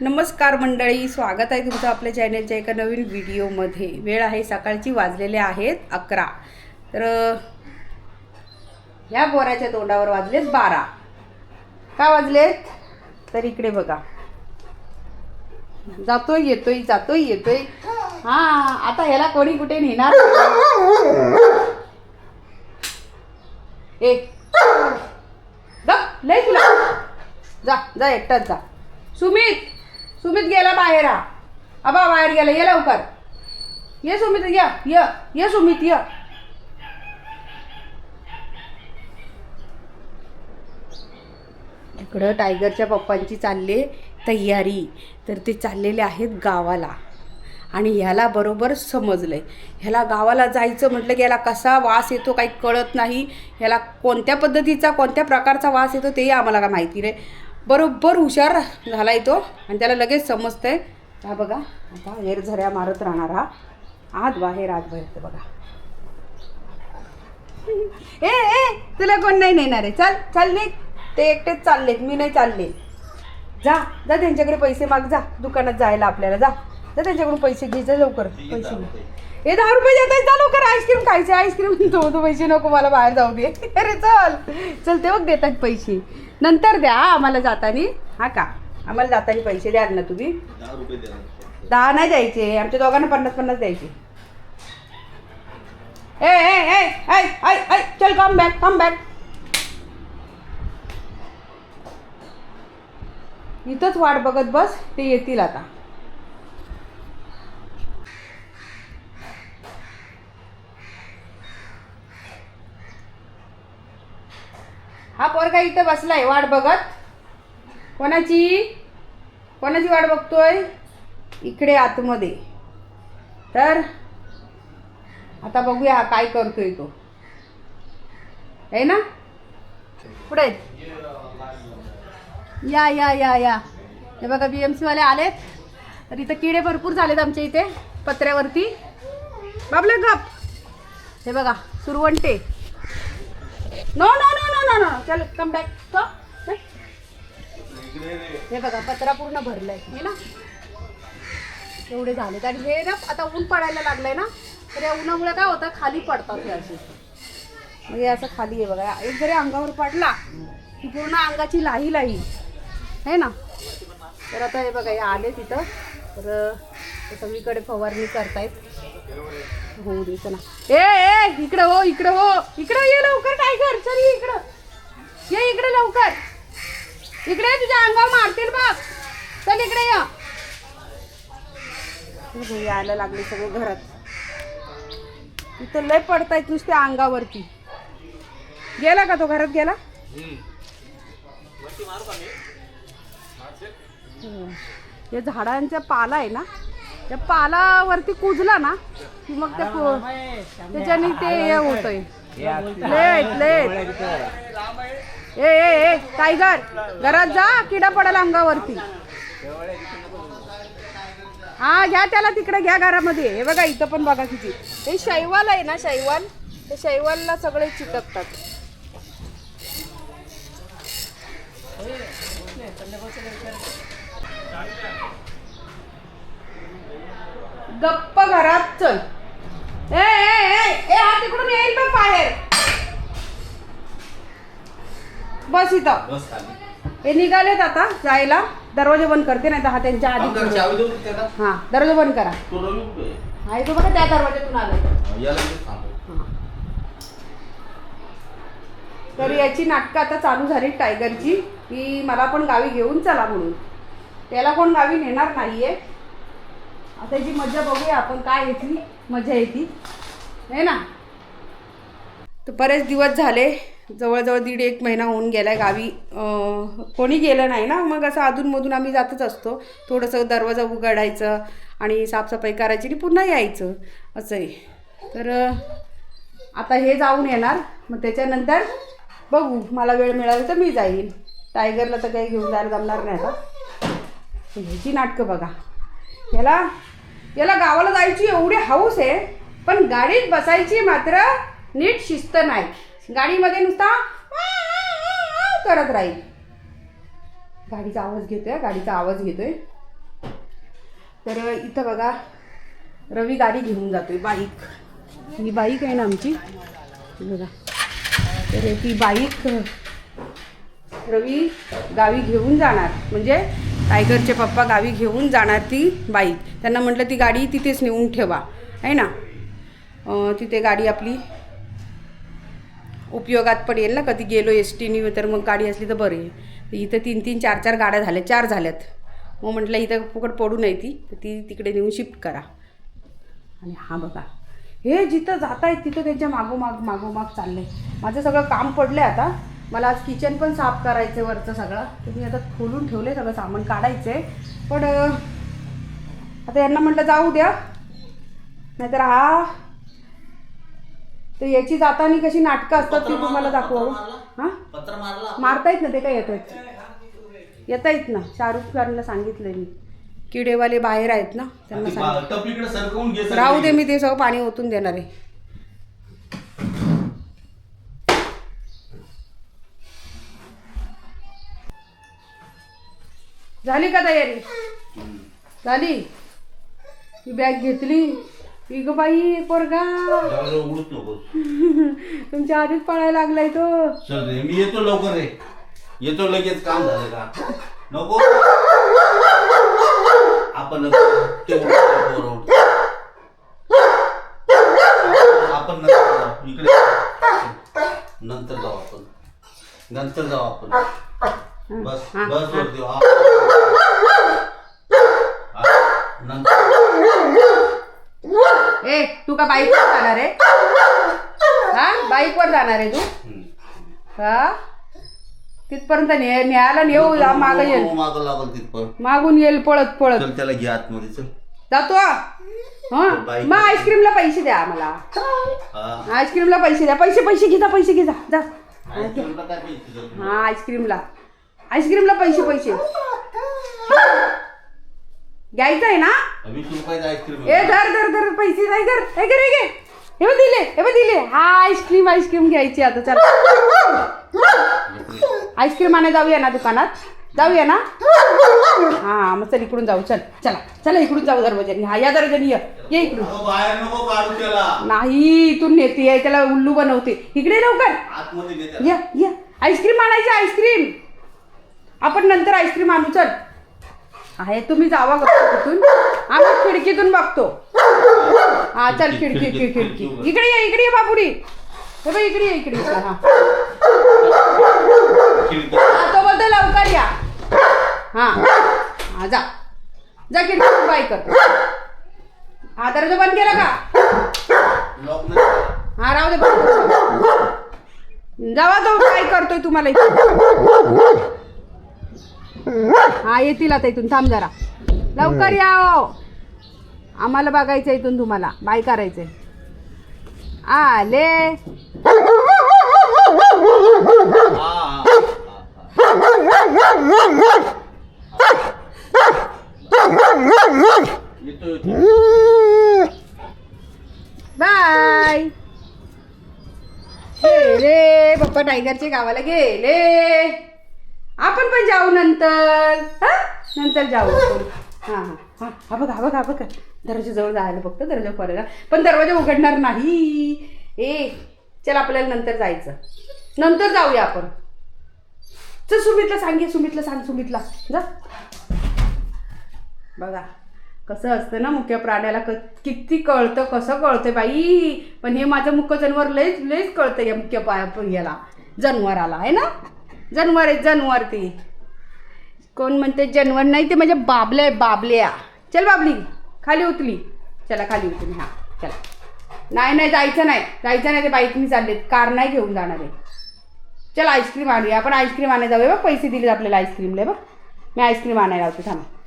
नमस्कार मंडळी स्वागत आहे तुमचं आपल्या चॅनलच्या एका नवीन व्हिडिओमध्ये. वेळ आहे सकाळची वाजलेले आहेत अकरा. तर ह्या बोराच्या तोंडावर वाजलेत बारा. का वाजलेत? तर इकडे बघा. जातोय येतोय जातोय येतोय. हा आता ह्याला कोणी कुठे नेणार? ए लय तुला. जा जा एकटाच जा. सुमित! सुमित गेला बाहेर हा. अबा बाहेर गेला. ये लवकर. ये सुमित या ये ये सुमित ये. इकडं टायगरच्या पप्पांची चालले तयारी. तर ते चाललेले आहेत गावाला. आणि ह्याला बरोबर समजलंय. ह्याला गावाला जायचं म्हटलं की याला कसा वास येतो काही कळत नाही. ह्याला कोणत्या पद्धतीचा कोणत्या प्रकारचा वास येतो तेही आम्हाला काय माहिती नाही. बरोबर हुशार झाला तो. आणि त्याला लगेच समजतंय. हा बघा आता हेर झऱ्या मारत राहणार हा. आत बाहेर आत बाहेर ते बघा. ए ए तुला कोण नाही नेणार आहे? चल चालले ते एकटेच चाललेत मी नाही चालले. जा जा त्यांच्याकडे पैसे माग जा. दुकानात जायला आपल्याला जा. तर त्यांच्याकडून पैसे घ्यायचे लवकर पैसे घे. दहा रुपये देत आहेत जा लवकर आईस्क्रीम खायचे आईस्क्रीम. तो तो पैसे नको मला बाहेर जाऊ दे. अरे चल चल ते बघ देतात पैसे. नंतर द्या आम्हाला जातानी. हा का? आम्हाला जातानी पैसे द्याल ना तुम्ही. दहा दहा नाही द्यायचे आमच्या दोघांना पन्नास पन्नास द्यायचे. ए ए ए ऐ ऐ ऐ चल कम बॅक कम बॅक इथंच वाट बघत बस ते येतील आता. हा पोरगा इथं बसलाय वाट बघत. कोणाची? कोणाची वाट बघतोय? इकडे आतमध्ये. तर आता बघूया हा काय करतोय तो. आहे ना? पुढे. या या या या. हे बघा बी एम सीवाले आलेत. तर इथं किडे भरपूर झालेत आमच्या इथे पत्र्यावरती. बाबले गप. हे बघा सुरवंटे. No no no no no no चल कम बॅक हे बघा पत्रा पूर्ण भरलंय. हे ना? एवढे झालेत. आणि हे ना आता ऊन पडायला लागलंय ना तर या उन्हामुळे काय होतं? खाली पडतात हे असे. म्हणजे असं खाली आहे बघा. एक जरी अंगावर पडला की पूर्ण अंगाची लाही लाही आहे ना? तर आता हे बघा हे आले तिथं. तर ते सगळीकडे फवारणी करतायत. हो दे चला. ए ए इकडं हो इकडं हो. इकडं ये लवकर काय कर चल ये इकडं. ये इकडे लवकर. इकडे तुझ्या अंगावर मारतील बघ. चल इकडे ये. हे यायला लागले सगळे घरात. इथं लय पडतायत नुसत्या अंगावरती. गेला का तो घरात गेला? हम्म. हे झाडांच्या पाला आहे ना? त्या पालावरती कुजला ना की मग त्या पो- त्याच्याने ते हे होतंय. Late late. ए ए ए टायगर घरात जा किडा पडेल अंगावरती. हा घ्या त्याला तिकडे घ्या घरामध्ये. हे बघा इथं पण बघा किती. हे शैवाल आहे ना शैवाल? ते शैवालला सगळे चिटकतात गप्प घरात चल. ए ए ए ए हा तिकडून येईल बघ बाहेर. बस इथं. बस खाली. हे निघालेत आता जायला. दरवाजा बंद करते नाही तर हा त्यांच्या आधी आपल्याला चावी देऊ का? त्याला हा दरवाजा बंद करा. तो रवी कुठे हा तो बघा त्या दरवाजातून आलाय आहे? याला इथे थांबव. तर याची नाटकं आता चालू झाली टायगरची. की मला पण गावी घेऊन चला म्हणून. त्याला कोण गावी नेणार नाहीये. आता याची मजा बघूया आपण काय येते मजा येते. आहे ना? तर बरेच दिवस झाले जवळजवळ दीड एक महिना होऊन गेला आहे गावी कोणी गेलं नाही ना? मग असं अधूनमधून आम्ही जातच असतो. थोडंसं दरवाजा उघडायचं आणि साफसफाई करायची आणि पुन्हा यायचं. असं आहे तर आता हे जाऊन येणार. मग त्याच्यानंतर बघू. मला वेळ मिळाला तर मी जाईन. टायगरला तर काही घेऊन जायला जमणार नाही आता. ह्याची नाटकं बघा. याला याला गावाला जायची एवढी हाऊस आहे पण गाडीत बसायची मात्र नीट शिस्त नाही. गाडीमध्ये नुसता करत राहील. गाडीचा आवाज घेतोय गाडीचा आवाज घेतोय. तर इथं बघा रवी गाडी घेऊन जातोय बाईक. ही बाईक आहे ना आमची? बघा. तर ती बाईक रवी गावी घेऊन जाणार. म्हणजे टायगरचे पप्पा गावी घेऊन जाणार ती बाईक त्यांना म्हटलं ती गाडी तिथेच नेऊन ठेवा. आहे ना? तिथे गाडी आपली उपयोगात पडेल ना कधी गेलो एस टीनी तर मग गाडी असली तर बरं आहे. इथं तीन तीन चार चार गाड्या झाल्या चार झाल्यात. मग म्हटलं इथं फुकट पडू नये ती तर ती तिकडे नेऊन शिफ्ट करा. आणि हा बघा. हे जिथं जात आहेत तिथं त्यांच्या मागोमाग मागोमाग चाललं आहे माझं सगळं काम पडलं आहे आता. मला आज किचन पण साफ करायचं वरचं सगळं. तर मी आता खोलून ठेवलं सगळं सामान काढायचं आहे पण आता यांना म्हटलं जाऊ द्या. नाहीतर हा तर याची जाताना कशी नाटकं असतात ती तुम्हाला दाखवा. हां? मारता येत ना ते काय येत आहेत येता येत ना. शाहरुख खानला सांगितलंय मी. किडेवाले बाहेर आहेत ना त्यांना सांग टपीकडे सरकवून घे राहू दे मी ते सगळं पाणी ओतून देणार आहे. झाली का तयारी? झाली? ही बॅग घेतली. ही ग बाई पोरगा. उडत नको. तुमच्या आधीच पळायला लागलाय तो. चल रे मी येतो लवकर रे. येतो लगेच काम झालं का? नको. आपण ते उडतं, पोरं उडतं. आपण नंतर जाऊ इकडे. नंतर जाऊ आपण. नंतर जाऊ आपण. बस बस. वरती हा. नंतर. ए तू का बाईकवर जाणार आहे? हा? बाईकवर जाणार आहे तू. हा? तिथपर्यंत ने न्यायला नेऊ मागं येईल. मागं लागल तिथपर्यंत मागून येईल पळत पळत. चल त्याला घे आतमध्ये चल. जातो. हा? बाईक- मग आईस्क्रीमला पैसे द्या हा. आईस्क्रीमला पैसे द्या. पैसे पैसे घेता पैसे घेता जा? हा आईस्क्रीमला. आईस्क्रीमला पैसे पैसे. घ्यायचं आहे ना आईस्क्रीम ए धर धर धर पैसे नाही कर हे कर हे घे. हे बघ दिले हे बघ दिले. हा आईस्क्रीम आईस्क्रीम घ्यायची आता चला. आईस्क्रीम आणायला जाऊया ना दुकानात? जाऊया ना? हा मग चल इकडून जाऊ चल. चला चला इकडून जाऊ दरवाजानी हा या दरवाजानी ये. ये इकडून. नको बाहेर नको काढू त्याला. नाही इथून नेते त्याला उल्लू बनवते. इकडे लवकर. आतमध्ये घे त्याला. या. या आईस्क्रीम आणायची आईस्क्रीम आपण नंतर आईस्क्रीम आणू चल. आहे तुम्ही जावा तिथून. आम्ही खिडकीतून बघतो. हा चल खिडकी खिडकी खिडकी इकडे ये इकडे ये बापुरी हे बघ इकडे ये इकडे. हा. हा, तो बोलतो लवकर या. हा. हा जा. जा खिडकी बाय कर. हा दरवाजा बंद केला का. हा राहू दे बंद. जावा तो काय करतोय तुम्हाला इथे? हा येतील आता इथून थांब जरा. लवकर या हो. आम्हाला बघायचं इथून तुम्हाला. बाय करायचंय. आले. बाय. गेले. पप्पा टायगरचे गावाला गेले. आपण पण जाऊ नंतर. हा? नंतर जाऊ. हां हां हा. हा हा बघा हा बघा. बघा दरवाजाजवळ जायला फक्त दरवाजा खोलायला. पण दरवाजा उघडणार नाही. ए चल आपल्याला नंतर जायचं. नंतर जाऊया आपण. चल सुमितला सांगे सुमितला सांग सुमितला. जा. बघा कसं असतं ना मुख्य प्राण्याला क किती कळतं कसं कळतं बाई. पण हे माझं मुख्य जनावर लयच लयच कळतं या मुख्य पा याला जनावराला आहे ना? जनवर आहे जनवर ते. कोण म्हणते जनवर नाही ते म्हणजे बाबले आहे, बाबल्या. चल बाबली खाली उतली चला खाली उतली हां चला. नाही नाही जायचं नाही. जायचं नाही ते बाईकनी चाललेत. कार नाही घेऊन जाणार आहे. चल आईस्क्रीम आणूया. आपण आईस्क्रीम आणायला जाऊया बघ. पैसे दिले आपल्याला आईस्क्रीमला बघ. मी आईस्क्रीम आणायला होते थांबा.